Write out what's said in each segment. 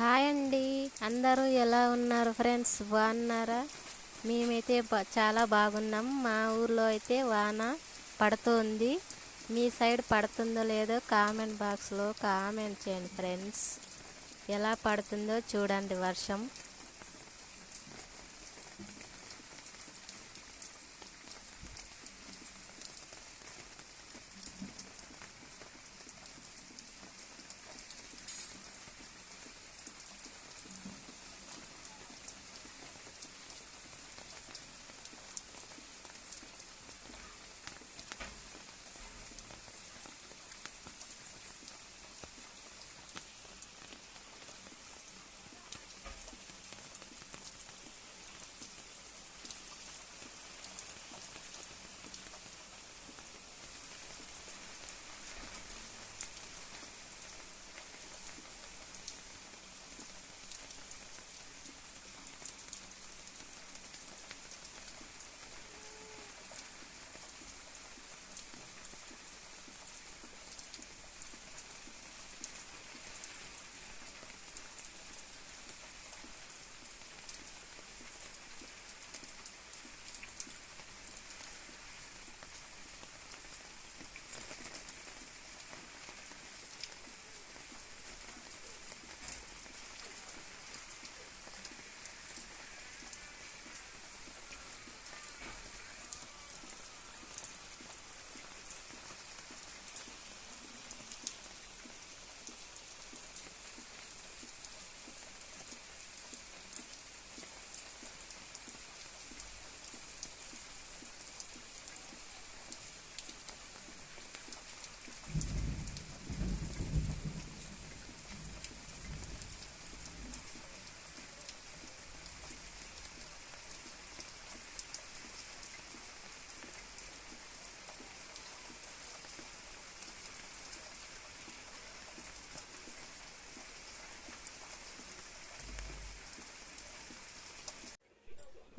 Hi అండి. అందరూ ఎలా ఉన్నారు ఫ్రెండ్స్? బాగున్నారా? మేమైతే చాలా బాగున్నాం. మా ఊర్లో అయితే వాన పడుతుంది. మీ సైడ్ పడుతుందో లేదో కామెంట్ బాక్స్లో కామెంట్ చేయండి ఫ్రెండ్స్. ఎలా పడుతుందో చూడండి వర్షం.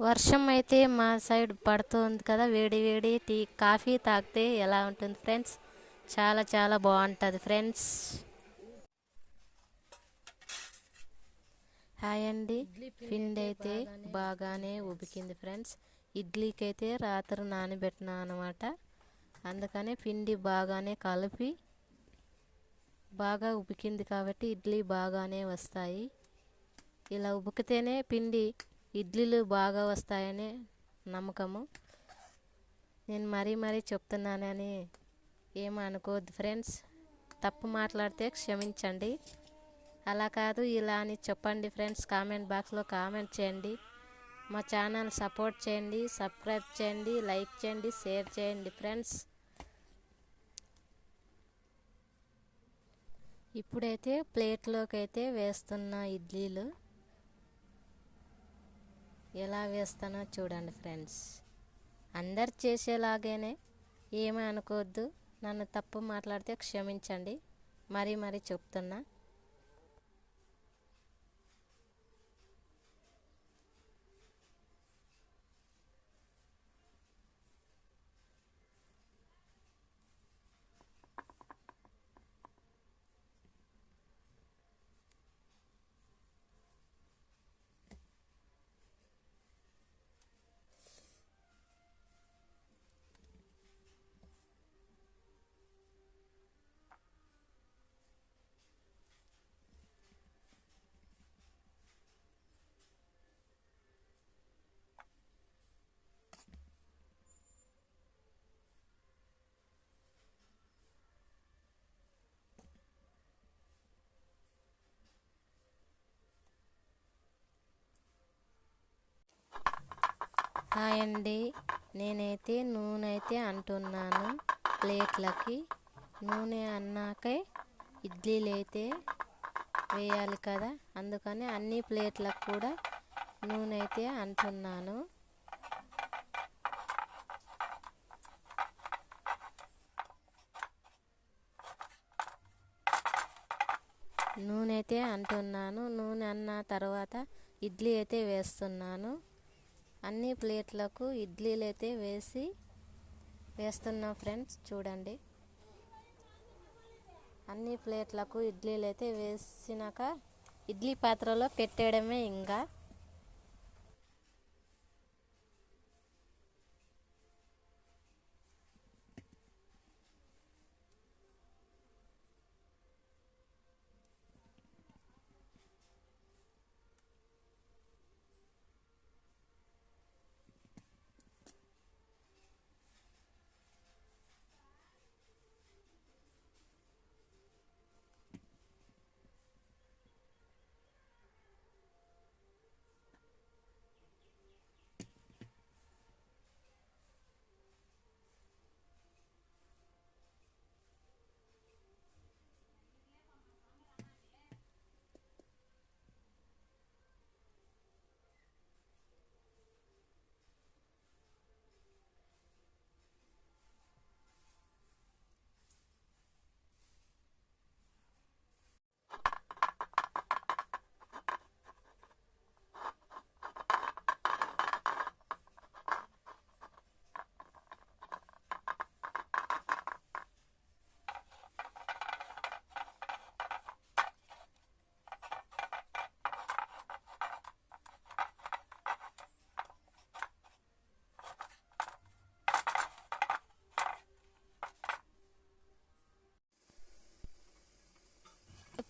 వర్షం అయితే మా సైడ్ పడుతుంది కదా వేడి వేడి టీ కాఫీ తాగితే ఎలా ఉంటుంది ఫ్రెండ్స్? చాలా చాలా బాగుంటుంది ఫ్రెండ్స్. హాయ్ అండి. పిండి అయితే బాగానే ఉబికింది ఫ్రెండ్స్. ఇడ్లీకి అయితే రాత్రి నానబెట్టినా అనమాట అందుకనే పిండి బాగానే కలిపి బాగా ఉబికింది కాబట్టి ఇడ్లీ బాగానే వస్తాయి. ఇలా ఉబికితేనే పిండి ఇడ్లీలు బాగా వస్తాయని నమ్మకము. నేను మరీ మరీ చెప్తున్నానని ఏమీ ఫ్రెండ్స్. తప్పు మాట్లాడితే క్షమించండి. అలా కాదు ఇలా అని చెప్పండి ఫ్రెండ్స్. కామెంట్ బాక్స్లో కామెంట్ చేయండి. మా ఛానల్ సపోర్ట్ చేయండి సబ్స్క్రైబ్ చేయండి లైక్ చేయండి షేర్ చేయండి ఫ్రెండ్స్. ఇప్పుడైతే ప్లేట్లోకి అయితే వేస్తున్న ఇడ్లీలు. ఎలా వేస్తానో చూడండి ఫ్రెండ్స్. అందరు చేసేలాగానే ఏమీ అనుకోవద్దు. నన్ను తప్పు మాట్లాడితే క్షమించండి. మరీ మరీ చెప్తున్నా. హాయ్ అండి నేనైతే నూనె అయితే అంటున్నాను ప్లేట్లకి. నూనె అన్నాకే ఇడ్లీలు అయితే వేయాలి కదా. అందుకని అన్ని ప్లేట్లకు కూడా నూనె అయితే అంటున్నాను. నూనె అయితే అంటున్నాను. నూనె అన్న తర్వాత ఇడ్లీ అయితే వేస్తున్నాను. అన్ని ప్లేట్లకు ఇడ్లీలు అయితే వేసి వేస్తున్నాం ఫ్రెండ్స్ చూడండి. అన్ని ప్లేట్లకు ఇడ్లీలు అయితే వేసినాక ఇడ్లీ పాత్రలో పెట్టేయడమే ఇంకా.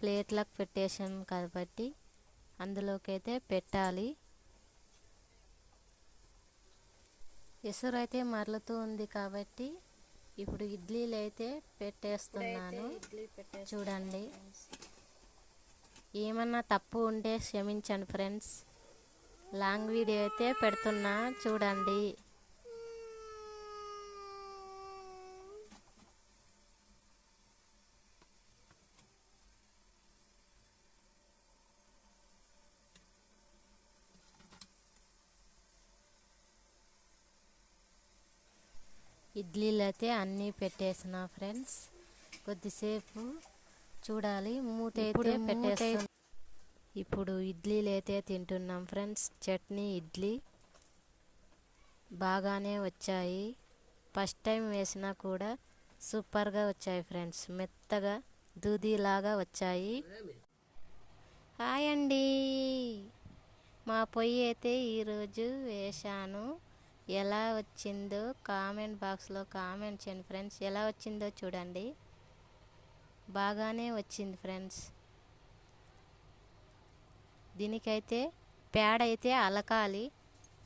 ప్లేట్లకు పెట్టేసాం కాబట్టి అందులోకైతే పెట్టాలి. ఎసురు అయితే మరలుతూ ఉంది కాబట్టి ఇప్పుడు ఇడ్లీలు అయితే పెట్టేస్తున్నాను. చూడండి. ఏమన్నా తప్పు ఉంటే క్షమించండి ఫ్రెండ్స్. లాంగ్ వీడియో అయితే పెడుతున్నా. చూడండి. ఇడ్లీలు అయితే అన్నీ పెట్టేసిన ఫ్రెండ్స్. కొద్దిసేపు చూడాలి. మూత అయితే పెట్టేస్తాం ఇప్పుడు ఇడ్లీలు అయితే తింటున్నాం ఫ్రెండ్స్. చట్నీ ఇడ్లీ బాగానే వచ్చాయి. ఫస్ట్ టైం వేసినా కూడా సూపర్గా వచ్చాయి ఫ్రెండ్స్. మెత్తగా దూదిలాగా వచ్చాయి. హాయ్ అండి. మా పొయ్యి అయితే ఈరోజు వేశాను. ఎలా వచ్చిందో కామెంట్ బాక్స్లో కామెంట్ చేయండి ఫ్రెండ్స్. ఎలా వచ్చిందో చూడండి. బాగానే వచ్చింది ఫ్రెండ్స్. దీనికైతే పేడ అయితే అలకాలి.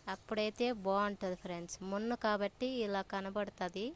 అప్పుడైతే బాగుంటుంది ఫ్రెండ్స్. మున్ను కాబట్టి ఇలా కనబడుతుంది.